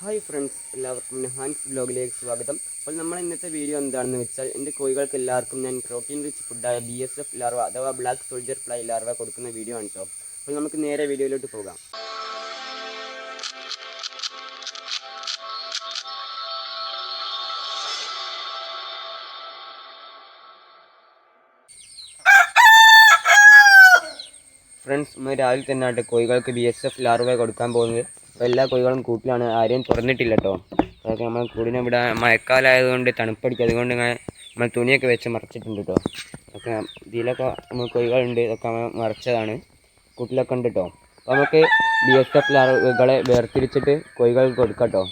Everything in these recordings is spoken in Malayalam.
ഹായ് ഫ്രണ്ട്സ് എല്ലാവർക്കും ഹാൻസ് ബ്ലോഗിലേക്ക് സ്വാഗതം. അപ്പോൾ നമ്മൾ ഇന്നത്തെ വീഡിയോ എന്താണെന്ന് വെച്ചാൽ എന്റെ കോഴികൾക്ക് എല്ലാവർക്കും ഞാൻ പ്രോട്ടീൻ റിച്ച് ഫുഡായ ബി എസ് എഫ് ലാർവ അഥവാ ബ്ലാക്ക് സോൾജർ ഫ്ലൈ ലാർവ കൊടുക്കുന്ന വീഡിയോ ആണ് കേട്ടോ അപ്പോൾ നമുക്ക് നേരെ വീഡിയോയിലോട്ട് പോകാം. ഫ്രണ്ട്സ് ഇന്ന് രാവിലെ തന്നെ ആട്ടെ കോഴികൾക്ക് ബി എസ് എഫ് ലാർവ കൊടുക്കാൻ പോകുന്നത്. അപ്പോൾ എല്ലാ കോഴികളും കൂട്ടിലാണ്. ആരെയും തുറന്നിട്ടില്ല കേട്ടോ അതൊക്കെ നമ്മൾ കൂടിനെ ഇവിടെ മഴക്കാലമായതുകൊണ്ട് തണുപ്പടിക്കും അതുകൊണ്ട് ഇങ്ങനെ നമ്മൾ തുണിയൊക്കെ വെച്ച് മറച്ചിട്ടുണ്ട് കേട്ടോ ഒക്കെ ഇതിലൊക്കെ നമ്മൾ കോഴികളുണ്ട്. ഇതൊക്കെ നമ്മൾ മറച്ചതാണ്. കൂട്ടിലൊക്കെ ഉണ്ട് കേട്ടോ അപ്പോൾ നമുക്ക് ബി എസ് എഫ് ലാർവകളെ വേർതിരിച്ചിട്ട് കോഴികൾക്ക് കൊടുക്കാം കേട്ടോ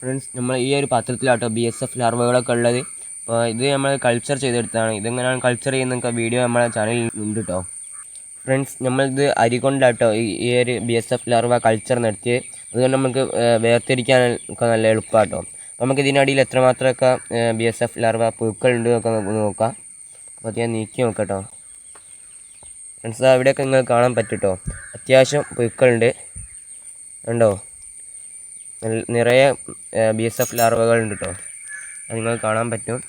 ഫ്രണ്ട്സ് നമ്മൾ ഈ ഒരു പാത്രത്തിലാട്ടോ ബി എസ് എഫ് ലാർവകളൊക്കെ ഉള്ളത്. അപ്പോൾ ഇത് നമ്മൾ കൾച്ചർ ചെയ്തെടുത്തതാണ്. ഇതെങ്ങനെയാണ് കൾച്ചർ ചെയ്യുന്നൊക്കെ വീഡിയോ നമ്മളെ ചാനലിൽ ഉണ്ട് കേട്ടോ ഫ്രണ്ട്സ് നമ്മളിത് അരി കൊണ്ടാട്ടോ ഈ ഒരു B S F larva culture നടത്തിയത് അതുകൊണ്ട് നമുക്ക് വേർതിരിക്കാൻ ഒക്കെ നല്ല എളുപ്പമാട്ടോ അപ്പോൾ നമുക്ക് ഇതിനടിയിൽ എത്രമാത്രമൊക്കെ ബി എസ് എഫ് ലാർവ പുഴുക്കളുണ്ട് ഒക്കെ നോക്കാം. അപ്പോൾ അത് ഞാൻ നീക്കി നോക്കട്ടോ. ഫ്രണ്ട്സ് അവിടെയൊക്കെ നിങ്ങൾ കാണാൻ പറ്റുട്ടോ. അത്യാവശ്യം പുഴുക്കളുണ്ട് ഉണ്ടോ നിറയെ ബി എസ് എഫ് ലാർവകളുണ്ട് കേട്ടോ. അത് നിങ്ങൾ കാണാൻ പറ്റും.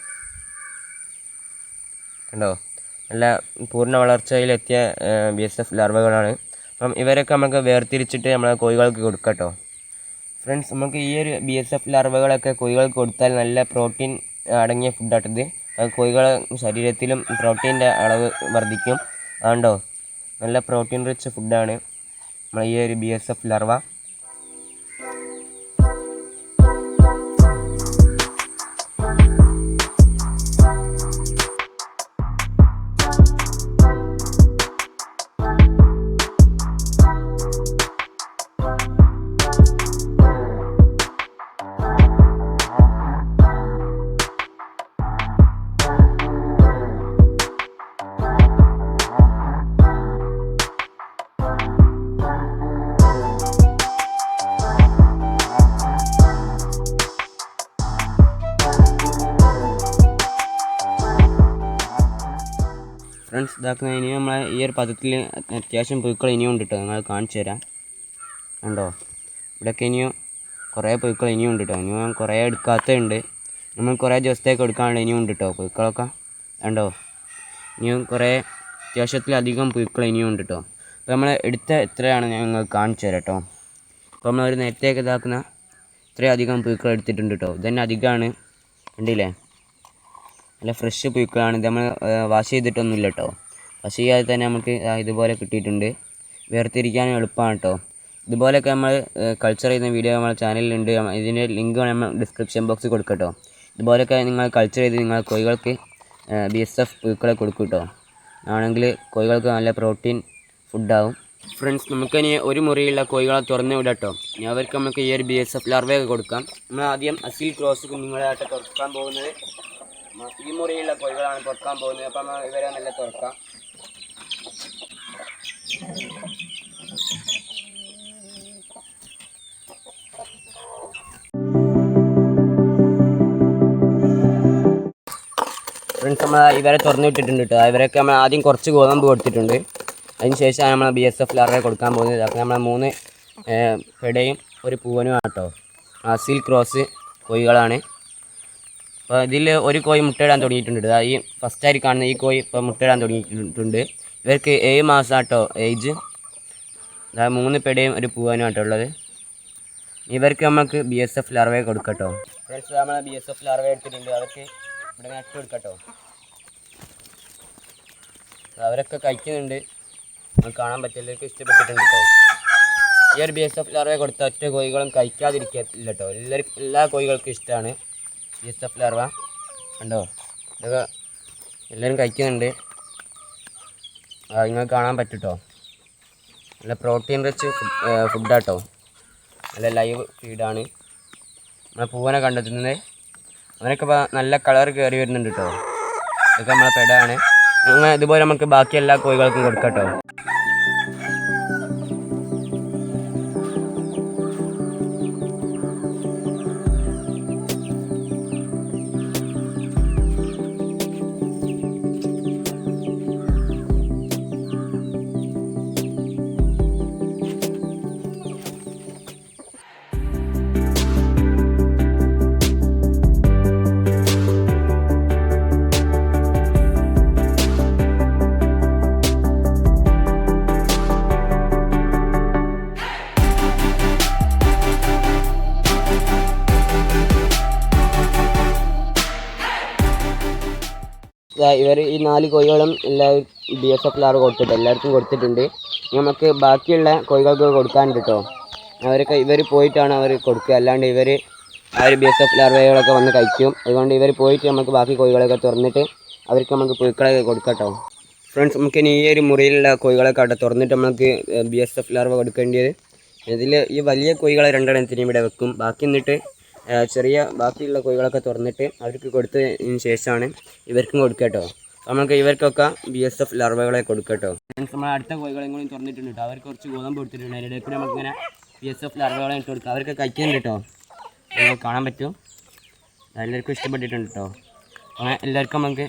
കണ്ടോ? നല്ല പൂർണ വളർച്ചയിലെത്തിയ ബി എസ് എഫ് ലാർവകളാണ് അപ്പം ഇവരൊക്കെ നമുക്ക് വേർതിരിച്ചിട്ട് നമ്മളെ കോഴികൾക്ക് കൊടുക്കട്ടോ. കേട്ടോ ഫ്രണ്ട്സ് നമുക്ക് ഈ ഒരു ബി എസ് എഫ് ലാർവകളൊക്കെ കോഴികൾക്ക് കൊടുത്താൽ നല്ല പ്രോട്ടീൻ അടങ്ങിയ ഫുഡാട്ടത് കോഴികളെ ശരീരത്തിലും പ്രോട്ടീന്റെ അളവ് വർദ്ധിക്കും. അതുകൊണ്ടോ നല്ല പ്രോട്ടീൻ റിച്ച് ഫുഡാണ് നമ്മൾ ഈ ഒരു B S F larva friends ഇതാക്കുന്ന ഇനി നമ്മളെ ഈ ഒരു പദത്തിൽ അത്യാവശ്യം പുഴുക്കൾ ഇനിയും ഉണ്ട് കേട്ടോ നിങ്ങൾ കാണിച്ചു തരാം. ഉണ്ടോ ഇവിടെയൊക്കെ ഇനിയും കുറേ പുഴുക്കൾ ഇനിയും ഉണ്ട് കേട്ടോ ഇനിയും കുറേ എടുക്കാത്തതുണ്ട്. നമ്മൾ കുറേ ദിവസത്തേക്ക് എടുക്കാനുള്ള ഇനിയും ഉണ്ട് കേട്ടോ പുഴുക്കളൊക്കെ ഉണ്ടോ ഇനിയും കുറേ അത്യാവശ്യത്തിലധികം പുഴുക്കൾ ഇനിയും ഉണ്ട് കേട്ടോ അപ്പോൾ നമ്മൾ എടുത്ത എത്രയാണ് ഞാൻ നിങ്ങൾക്ക് കാണിച്ചു തരാം കേട്ടോ അപ്പോൾ നമ്മൾ ഒരു നേരത്തേക്ക് ഇതാക്കുന്ന ഇത്രയധികം പുഴുക്കൾ എടുത്തിട്ടുണ്ട് കേട്ടോ ഇതന്നെ അധികമാണ്. കണ്ടില്ലേ? നല്ല ഫ്രഷ് പൂക്കളാണ് ഇത് നമ്മൾ വാഷ് ചെയ്തിട്ടൊന്നുമില്ല കേട്ടോ വാഷ് ചെയ്യാതെ തന്നെ നമുക്ക് ഇതുപോലെ കിട്ടിയിട്ടുണ്ട്. വേർതിരിക്കാനും എളുപ്പമാണ് കേട്ടോ ഇതുപോലെയൊക്കെ നമ്മൾ കൾച്ചർ ചെയ്യുന്ന വീഡിയോ നമ്മുടെ ചാനലിലുണ്ട് ഇതിന്റെ ലിങ്ക് നമ്മൾ ഡിസ്ക്രിപ്ഷൻ ബോക്സിൽ കൊടുക്കാം കേട്ടോ ഇതുപോലെയൊക്കെ നിങ്ങൾ കൾച്ചർ ചെയ്ത് നിങ്ങൾ കോഴികൾക്ക് ബി എസ് എഫ് പുഴുക്കളെ കൊടുക്കും കേട്ടോ ആണെങ്കിൽ കോഴികൾക്ക് നല്ല പ്രോട്ടീൻ ഫുഡാവും ഫ്രണ്ട്സ് നമുക്കിനി ഒരു മുറിയുള്ള കോഴികളെ തുറന്ന് വിടാം കേട്ടോ ഇനി അവർക്ക് നമുക്ക് ഈ ഒരു ബി എസ് എഫ് ലാർവയൊക്കെ കൊടുക്കാം. നമ്മൾ ആദ്യം അസീൽ ക്രോസ് കുഞ്ഞുങ്ങളായിട്ട് തുറക്കാൻ പോകുന്നത് ഈ മുറിയുള്ള കോഴികളാണ് തുറക്കാൻ പോകുന്നത്. അപ്പം ഇവരെ നല്ല തുറക്കാം. ഫ്രണ്ട്സ് നമ്മൾ ഇവരെ തുറന്നു വിട്ടിട്ടുണ്ട് കേട്ടോ. ഇവരൊക്കെ നമ്മൾ ആദ്യം കുറച്ച് ഗോതമ്പ് കൊടുത്തിട്ടുണ്ട്. അതിന് ശേഷമാണ് നമ്മൾ ബി എസ് എഫ് ലാറെ കൊടുക്കാൻ പോകുന്നത്. അപ്പോൾ നമ്മൾ മൂന്ന് പെടയും ഒരു പൂവനും ആട്ടോ അസീൽ ക്രോസ് കോഴികളാണ്. അപ്പോൾ ഇതിൽ ഒരു കോഴി മുട്ടയിടാൻ തുടങ്ങിയിട്ടുണ്ട്. ഈ ഫസ്റ്റായി കാണുന്ന ഈ കോഴി ഇപ്പോൾ മുട്ടയിടാൻ തുടങ്ങിയിട്ടുണ്ട്. ഇവർക്ക് ഏഴ് മാസം ആട്ടോ ഏജ് അതായത് മൂന്ന് പെടയും ഒരു പൂവാനും ആട്ടോ ഉള്ളത്. ഇവർക്ക് നമുക്ക് ബി എസ് എഫ് ലാർവയെ കൊടുക്കട്ടോ. ഫ്രണ്ട്സ് നമ്മൾ ബി എസ് എഫ് ലാർവ എടുത്തിട്ടുണ്ട്. അവർക്ക് ഇവിടെ നട്ട് കൊടുക്കട്ടോ. അവരൊക്കെ കഴിക്കുന്നുണ്ട്. നമുക്ക് കാണാൻ പറ്റില്ലവർക്ക് ഇഷ്ടപ്പെട്ടിട്ടുണ്ട് കേട്ടോ. ഈ ഒരു ബി എസ് എഫ് ലാർവയെ കൊടുത്ത ഒറ്റ കോഴികളും കഴിക്കാതിരിക്കില്ല കേട്ടോ. എല്ലാവർക്കും എല്ലാ കോഴികൾക്കും ഇഷ്ടമാണ് ബി എസ് എഫ് ലാർവ കണ്ടോ? ഇതൊക്കെ എല്ലാവരും കഴിക്കുന്നുണ്ട്. നിങ്ങൾ നിങ്ങൾക്ക് കാണാൻ പറ്റും നല്ല പ്രോട്ടീൻ റിച്ച് ഫുഡാട്ടോ നല്ല ലൈവ് ഫീഡാണ് നമ്മളെ പൂവനെ കണ്ടെത്തുന്നത്. അവനൊക്കെ നല്ല കളർ കയറി വരുന്നുണ്ട് കേട്ടോ ഇതൊക്കെ നമ്മളെ പെടാണ്. അങ്ങനെ ഇതുപോലെ നമുക്ക് ബാക്കി എല്ലാ കോഴികൾക്കും കൊടുക്കാം കേട്ടോ ഇവർ ഈ നാല് കോഴികളും എല്ലാവരും ബി എസ് എഫ് കൊടുത്തിട്ട് എല്ലാവർക്കും കൊടുത്തിട്ടുണ്ട്. നമുക്ക് ബാക്കിയുള്ള കോഴികൾക്ക് കൊടുക്കാനുണ്ട് കേട്ടോ അവരൊക്കെ ഇവർ പോയിട്ടാണ് അവർ കൊടുക്കുക. അല്ലാണ്ട് ഇവർ ആ ഒരു ബി എസ് എഫ് ലാർവകളൊക്കെ വന്ന് കഴിക്കും. അതുകൊണ്ട് ഇവർ പോയിട്ട് നമുക്ക് ബാക്കി കോഴികളൊക്കെ തുറന്നിട്ട് അവർക്ക് നമുക്ക് പുഴുക്കളൊക്കെ കൊടുക്കട്ടോ ഫ്രണ്ട്സ് നമുക്ക് ഇനി ഈ ഒരു മുറിയിലുള്ള കോഴികളൊക്കെ അവിടെ തുറന്നിട്ട് നമുക്ക് ബി എസ് എഫ് ലാർവ കൊടുക്കേണ്ടത് ഇതിൽ ഈ വലിയ കോഴികളെ രണ്ടെണ്ണത്തിനും ഇവിടെ വെക്കും. ബാക്കി എന്നിട്ട് ചെറിയ ബാക്കിയുള്ള കോഴികളൊക്കെ തുറന്നിട്ട് അവർക്ക് കൊടുത്തതിന് ശേഷമാണ് ഇവർക്കും കൊടുക്കുക കേട്ടോ. നമുക്ക് ഇവർക്കൊക്കെ ബി എസ് എഫ് ലർവകളെ കൊടുക്കുക കേട്ടോ. നമ്മൾ അടുത്ത കോഴികളെയും കൂടി തുറന്നിട്ടുണ്ട് കേട്ടോ. അവർക്ക് കുറച്ച് ഗോതമ്പ് കൊടുത്തിട്ടുണ്ട്. അതിന്റെ കൂടി നമുക്കിങ്ങനെ ബി എസ് എഫ് ലർവകളെ ഇട്ട് കൊടുക്കുക അവർക്ക് കഴിക്കുന്നുണ്ട് കേട്ടോ. നമുക്ക് കാണാൻ പറ്റും. എല്ലാവർക്കും ഇഷ്ടപ്പെട്ടിട്ടുണ്ട് കേട്ടോ. അങ്ങനെ എല്ലാവർക്കും നമുക്ക്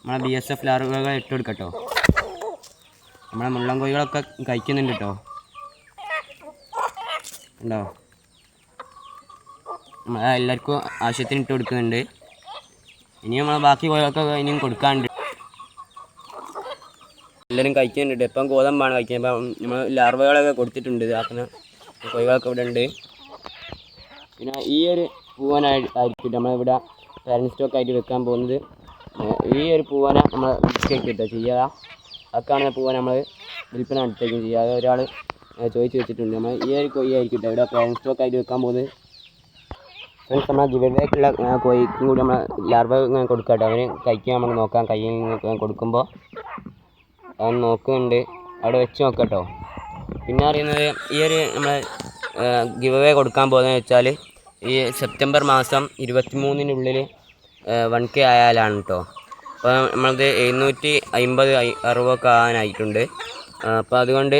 നമ്മളെ ബി എസ് എഫ് ലർവകൾ ഇട്ട് കൊടുക്കട്ടോ കേട്ടോ. നമ്മളെ മുള്ളൻ കോഴികളൊക്കെ കഴിക്കുന്നുണ്ട് കേട്ടോ. ഉണ്ടോ? എല്ലാവർക്കും ആവശ്യത്തിന് ഇട്ട് കൊടുക്കുന്നുണ്ട്. ഇനി നമ്മൾ ബാക്കി കോഴികൾക്ക് ഇനിയും കൊടുക്കാണ്ട് എല്ലാവരും കഴിക്കുന്നുണ്ട്. ഇപ്പം ഗോതമ്പാണ് കഴിക്കുന്നത്. ഇപ്പം നമ്മൾ ലാർവകളൊക്കെ കൊടുത്തിട്ടുണ്ട്. ഇതാക്കുന്ന കോഴികളൊക്കെ ഇവിടെ ഉണ്ട്. പിന്നെ ഈ ഒരു പൂവനായി ആയിരിക്കും നമ്മളിവിടെ പാരന്റ് സ്റ്റോക്ക് ആയിട്ട് വെക്കാൻ പോകുന്നത്. ഈ ഒരു പൂവന നമ്മൾ വിൽക്കുകയൊക്കെ കിട്ടുക ചെയ്യുക. അതൊക്കെയാണ് പൂവന നമ്മൾ വിൽപ്പന അടുത്തേക്കും ചെയ്യുക ഒരാൾ ചോദിച്ച് വെച്ചിട്ടുണ്ട്. നമ്മൾ ഈ ഒരു കൊയ്യായിരിക്കും ഇവിടെ പാരന്റ് സ്റ്റോക്ക് ആയിട്ട് വെക്കാൻ പോകുന്നത്. ഫ്രണ്ട്സ് നമ്മൾ ഗിവേക്കുള്ള കോഴിക്കും കൂടി നമ്മൾ ലാർവ ഇങ്ങനെ കൊടുക്കുക കേട്ടോ. അവന് കഴിക്കാൻ നമ്മൾ നോക്കാം. കയ്യിൽ നിന്ന് കൊടുക്കുമ്പോൾ അവൻ നോക്കുന്നുണ്ട്. അവിടെ വെച്ച് നോക്കാം കേട്ടോ. പിന്നെ അറിയുന്നത് ഈ ഒരു നമ്മൾ ഗിവ് കൊടുക്കാൻ പോകുന്നത് വെച്ചാൽ ഈ സെപ്റ്റംബർ മാസം ഇരുപത്തി മൂന്നിനുള്ളിൽ വൺ കെ ആയാലാണ് കേട്ടോ. അപ്പോൾ നമ്മളത് എഴുന്നൂറ്റി അമ്പത് അറുപതൊക്കെ ആകാനായിട്ടുണ്ട്. അപ്പോൾ അതുകൊണ്ട്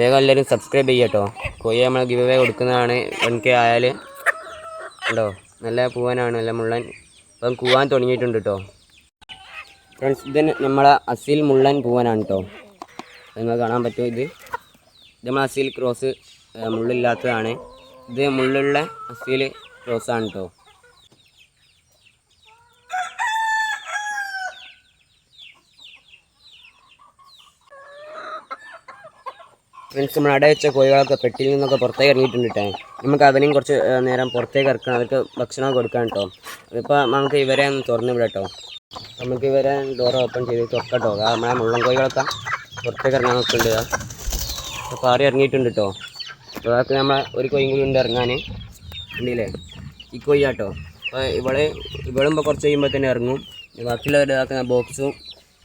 വേഗം എല്ലാവരും സബ്സ്ക്രൈബ് ചെയ്യാം കേട്ടോ. നമ്മൾ ഗിവ് അവേ കൊടുക്കുന്നതാണ് വൺ കെ ആയാൽ ഉണ്ടോ നല്ല പൂവാനാണ് നല്ല മുള്ളൻ. ഇപ്പം കൂവാൻ തുടങ്ങിയിട്ടുണ്ട് കേട്ടോ ഫ്രണ്ട്സ് ഇത് നമ്മളെ അസിൽ മുള്ളൻ പൂവാനാണ് കേട്ടോ നിങ്ങൾ കാണാൻ പറ്റും ഇത്? ഇത് നമ്മളെ അസിൽ ക്രോസ് മുള്ളില്ലാത്തതാണ്. ഇത് മുള്ളുള്ള അസിൽ ക്രോസ് ആണ് കേട്ടോ ഫ്രണ്ട്സ് നമ്മൾ അട വെച്ച കോഴികളൊക്കെ പെട്ടിയിൽ നിന്നൊക്കെ പുറത്തേക്ക് ഇറങ്ങിയിട്ടുണ്ട് കേട്ടോ നമുക്ക് അവനെയും കുറച്ച് നേരം പുറത്തേക്ക് ഇറക്കണം അവർക്ക് ഭക്ഷണം കൊടുക്കാൻ കേട്ടോ ഇപ്പോൾ നമുക്ക് ഇവരെ ഒന്ന് തുറന്ന് വിടാം കേട്ടോ നമുക്ക് ഇവരെ ഡോർ ഓപ്പൺ ചെയ്ത് തുറക്കട്ടോ നമ്മളെ മുള്ളൻ കോഴികളൊക്കെ പുറത്തേക്ക് ഇറങ്ങാൻ നോക്കുന്നുണ്ട് അപ്പോൾ പാറി ഇറങ്ങിയിട്ടുണ്ട് കേട്ടോ അപ്പോൾ അതൊക്കെ നമ്മളെ ഒരു കോയും കൂടി ഉണ്ട് ഇറങ്ങാൻ. ഉണ്ടല്ലേ? ഈ കൊയ്യാട്ടോ അപ്പോൾ ഇവളെ ഇവളും ഇപ്പോൾ കുറച്ച് കഴിയുമ്പോൾ തന്നെ ഇറങ്ങും. ബാക്കിയുള്ളവരുടെ ഇതാക്കുന്ന ബോക്സും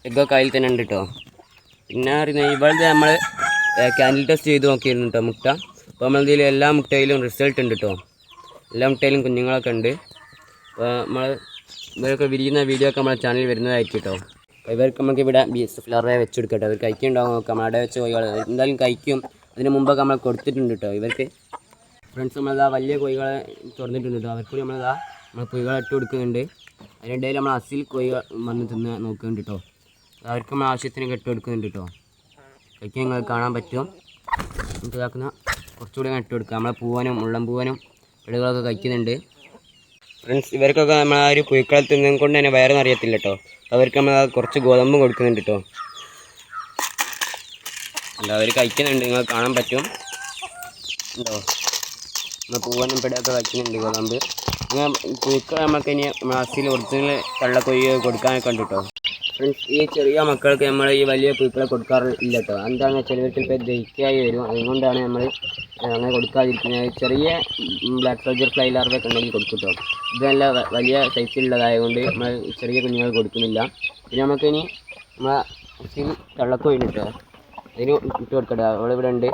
എഗ്ഗൊക്കെ അതിൽ തന്നെ ഉണ്ട് കേട്ടോ പിന്നെ അറിയുന്നത് ഇവളുടെ നമ്മൾ ക്യാൻഡിൽ ടെസ്റ്റ് ചെയ്ത് നോക്കിയിരുന്നു കേട്ടോ മുട്ട. അപ്പോൾ നമ്മളതിൽ എല്ലാ മുട്ടയിലും റിസൾട്ട് ഉണ്ട് കേട്ടോ എല്ലാ മുട്ടയിലും കുഞ്ഞുങ്ങളൊക്കെ ഉണ്ട്. അപ്പോൾ നമ്മൾ ഇവരൊക്കെ വിരിയുന്ന വീഡിയോ ഒക്കെ നമ്മുടെ ചാനലിൽ വരുന്നതായിരിക്കും കേട്ടോ അപ്പോൾ ഇവർക്ക് നമുക്ക് ഇവിടെ ബി എസ് ഫ്ലറെ വെച്ച് കൊടുക്കട്ടെ. അവർ കഴിക്കുന്നുണ്ടാവും നോക്കാം അവിടെ വെച്ച് കോഴികൾ എന്തായാലും കഴിക്കും. അതിന് മുമ്പൊക്കെ നമ്മൾ കൊടുത്തിട്ടുണ്ട് കേട്ടോ ഇവർക്ക് ഫ്രണ്ട്സ് നമ്മളതാ വലിയ കോഴികളെ തുറന്നിട്ടുണ്ട് കേട്ടോ അവർക്ക് നമ്മളിതാ നമ്മൾ കോഴികളെ ഇട്ട് കൊടുക്കുന്നുണ്ട്. അതിനിടയിൽ നമ്മൾ അസിൽ കോഴികൾ വന്ന് തിന്ന് നോക്കുന്നുണ്ട് കേട്ടോ അവർക്ക് നമ്മൾ ആവശ്യത്തിന് ഇട്ട് കൊടുക്കുന്നുണ്ട് കേട്ടോ കഴിക്കാൻ കാണാൻ പറ്റും. നമുക്ക് ഇതാക്കുന്ന കുറച്ചുകൂടി നട്ടു കൊടുക്കുക നമ്മളെ പൂവനും മുള്ളം പൂവനും ഇടകളൊക്കെ കഴിക്കുന്നുണ്ട്. ഫ്രണ്ട്സ് ഇവർക്കൊക്കെ നമ്മൾ ആ ഒരു പുഴുക്കളെ തിന്നും കൊണ്ട് തന്നെ വയറൊന്നും അറിയത്തില്ല കേട്ടോ അവർക്ക് നമ്മൾ കുറച്ച് ഗോതമ്പ് കൊടുക്കുന്നുണ്ട് കേട്ടോ അല്ല അവർ കഴിക്കുന്നുണ്ട്. നിങ്ങൾ കാണാൻ പറ്റും. ഉണ്ടോ? നമ്മൾ പൂവനും പിടയൊക്കെ കഴിക്കുന്നുണ്ട് ഗോതമ്പ്. അങ്ങനെ പുഴുക്കൾ നമുക്ക് ഇനി മാസിൽ ഒറിജിനൽ കള്ളക്കൊയ്യ കൊടുക്കാനൊക്കെ ഉണ്ട് കേട്ടോ ഫ്രണ്ട്സ് ഈ ചെറിയ മക്കൾക്ക് നമ്മൾ ഈ വലിയ പൂക്കളെ കൊടുക്കാറില്ല കേട്ടോ എന്താണെന്ന് വെച്ചാൽ ഇവർക്ക് ചിലപ്പോൾ ദഹിക്കായി വരും. അതുകൊണ്ടാണ് നമ്മൾ അങ്ങനെ കൊടുക്കാതിരിക്കുന്നത്. ചെറിയ ബ്ലാക്ക് സോൾജർ ഫ്ലൈ ലാർവൊക്കെ ഉണ്ടെങ്കിൽ കൊടുക്കും കേട്ടോ ഇത് നല്ല വ- വലിയ സൈസിലുള്ളതായതുകൊണ്ട് നമ്മൾ ചെറിയ കുഞ്ഞുങ്ങൾ കൊടുക്കുന്നില്ല. പിന്നെ നമുക്കിനി നമ്മളെ കള്ളക്കോയിന് കേട്ടോ അതിന് ഇട്ട് കൊടുക്കട്ടെ. അവളിവിടെ ഉണ്ട്.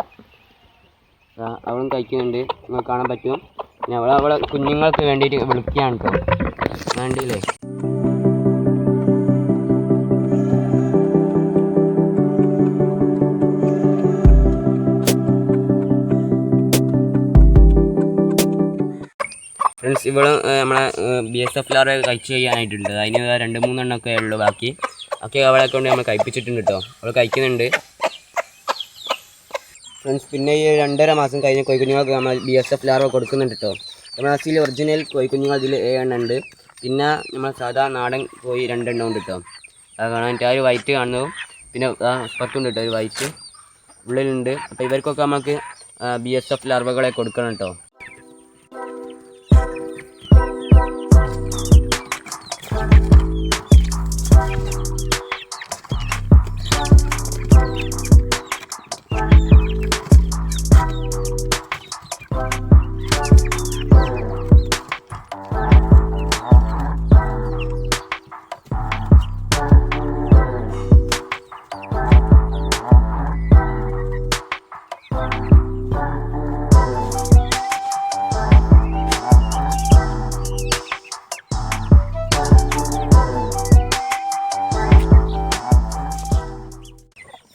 അവളും കഴിക്കുന്നുണ്ട്. നമുക്ക് കാണാൻ പറ്റും. പിന്നെ അവൾ അവളെ കുഞ്ഞുങ്ങൾക്ക് വേണ്ടിയിട്ട് വിളിക്കുകയാണ് കേട്ടോ വേണ്ടിയില്ലേ? ഇവൾ നമ്മളെ ബി എസ് എഫ് ലാറെ കഴിച്ച് ചെയ്യാനായിട്ടുണ്ട് അതിന് രണ്ട് മൂന്നെണ്ണമൊക്കെ ഉള്ളൂ ബാക്കി. ഒക്കെ അവളെ കൊണ്ട് നമ്മൾ കഴിപ്പിച്ചിട്ടുണ്ട് കേട്ടോ അവൾ കഴിക്കുന്നുണ്ട്. ഫ്രണ്ട്സ് പിന്നെ ഈ രണ്ടര മാസം കഴിഞ്ഞ കോഴിക്കുഞ്ഞുങ്ങൾക്ക് നമ്മൾ ബി എസ് എഫ് ലാറോ കൊടുക്കുന്നുണ്ട് കേട്ടോ അസിൽ ഒറിജിനൽ കോഴിക്കുഞ്ഞുങ്ങൾ അതിൽ ഏഴെണ്ണം ഉണ്ട്. പിന്നെ നമ്മൾ സാധാ നാടൻ കോഴി രണ്ടെണ്ണം ഉണ്ട് കേട്ടോ അത് കാണാൻ ആ ഒരു വൈറ്റ് കാണുന്നു. പിന്നെ പുറത്തുണ്ട് കേട്ടോ ഒരു വൈറ്റ് ഉള്ളിലുണ്ട്. അപ്പോൾ ഇവർക്കൊക്കെ നമുക്ക് ബി എസ് എഫ് ലാർവകളെ കൊടുക്കണം കേട്ടോ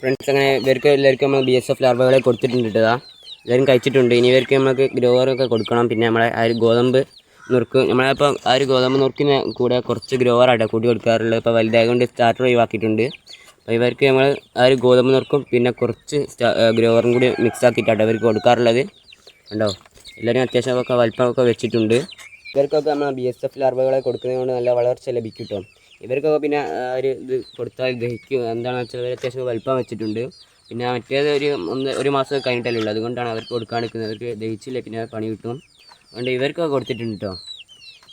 ഫ്രണ്ട്സ് അങ്ങനെ ഇവർക്ക് എല്ലാവർക്കും നമ്മൾ ബി എസ് എഫ് ലാർവകളെ കൊടുത്തിട്ടുണ്ട് കേട്ടോ എല്ലാവരും കഴിച്ചിട്ടുണ്ട്. ഇനി ഇവർക്ക് നമുക്ക് ഗ്രോവറൊക്കെ കൊടുക്കണം. പിന്നെ നമ്മളെ ആ ഒരു ഗോതമ്പ് നുറുക്ക് നമ്മളിപ്പോൾ ആ ഒരു ഗോതമ്പ് നുറുക്കിന് കൂടെ കുറച്ച് ഗ്രോവറാട്ടോ കൂട്ടി കൊടുക്കാറുള്ളത്. ഇപ്പോൾ വലുതായത് കൊണ്ട് സ്റ്റാർട്ടർ ഒഴിവാക്കിയിട്ടുണ്ട്. അപ്പോൾ ഇവർക്ക് നമ്മൾ ആ ഒരു ഗോതമ്പ് നുറുക്കും. പിന്നെ കുറച്ച് ഗ്രോവറും കൂടി മിക്സ് ആക്കിയിട്ടാണ് ഇവർക്ക് കൊടുക്കാറുള്ളത്. കണ്ടോ? എല്ലാവരും അത്യാവശ്യമൊക്കെ വലിപ്പമൊക്കെ വെച്ചിട്ടുണ്ട്. ഇവർക്കൊക്കെ നമ്മൾ ബി എസ് എഫ് ലാർവകളെ കൊടുക്കുന്നതുകൊണ്ട് നല്ല വളർച്ച ലഭിക്കും കേട്ടോ ഇവർക്കൊക്കെ പിന്നെ ഒരു ഇത് കൊടുത്താൽ ദഹിക്കും. എന്താണെന്ന് വെച്ചാൽ ഇവർ അത്യാവശ്യം വലിപ്പം വെച്ചിട്ടുണ്ട്. പിന്നെ മറ്റേത് ഒരു ഒന്ന് ഒരു മാസം കഴിഞ്ഞിട്ടല്ലേ ഉള്ളൂ. അതുകൊണ്ടാണ് അവർക്ക് കൊടുക്കാൻ നിൽക്കുന്നത്. അവർക്ക് ദഹിച്ചില്ല പിന്നെ പണി കിട്ടും. അതുകൊണ്ട് ഇവർക്കൊക്കെ കൊടുത്തിട്ടുണ്ട് കേട്ടോ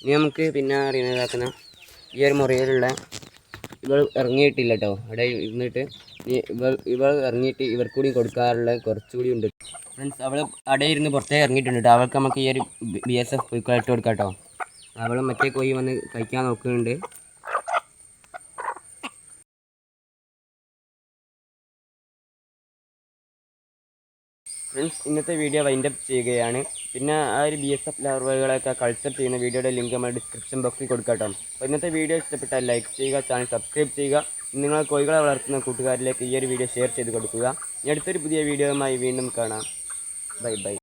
ഇനി നമുക്ക് പിന്നെ അറിയുന്നതാക്കുന്ന ഈ ഒരു മുറിയിലുള്ള ഇവൾ ഇറങ്ങിയിട്ടില്ല കേട്ടോ അവിടെ ഇരുന്നിട്ട് ഇവൾ ഇവൾ ഇറങ്ങിയിട്ട് ഇവർക്ക് കൂടി കൊടുക്കാറുള്ള കുറച്ചുകൂടി ഉണ്ട്. ഫ്രണ്ട്സ് അവൾ അവിടെ ഇരുന്ന് പുറത്തേക്ക് ഇറങ്ങിയിട്ടുണ്ട് കേട്ടോ അവൾക്ക് നമുക്ക് ഈ ഒരു ബി എസ് എഫ് കോഴിക്കളെ ഇട്ട് കൊടുക്കാം കേട്ടോ അവൾ മറ്റേ കോഴി വന്ന് കഴിക്കാൻ നോക്കുന്നുണ്ട്. ഫ്രണ്ട്സ് ഇന്നത്തെ വീഡിയോ വൈൻഡപ്പ് ചെയ്യുകയാണ്. പിന്നെ ആ ഒരു ബി എസ് എഫ് ലാർവകളൊക്കെ കൾച്ചർ ചെയ്യുന്ന വീഡിയോയുടെ ലിങ്ക് നമ്മൾ ഡിസ്ക്രിപ്ഷൻ ബോക്സിൽ കൊടുക്കട്ടോ കേട്ടോ. അപ്പോൾ ഇന്നത്തെ വീഡിയോ ഇഷ്ടപ്പെട്ടാൽ ലൈക്ക് ചെയ്യുക ചാനൽ സബ്സ്ക്രൈബ് ചെയ്യുക. നിങ്ങൾ കോഴികളെ വളർത്തുന്ന കൂട്ടുകാരിലേക്ക് ഈ ഒരു വീഡിയോ ഷെയർ ചെയ്ത് കൊടുക്കുക. ഇനി അടുത്തൊരു പുതിയ വീഡിയോയുമായി വീണ്ടും കാണാം. Bye bye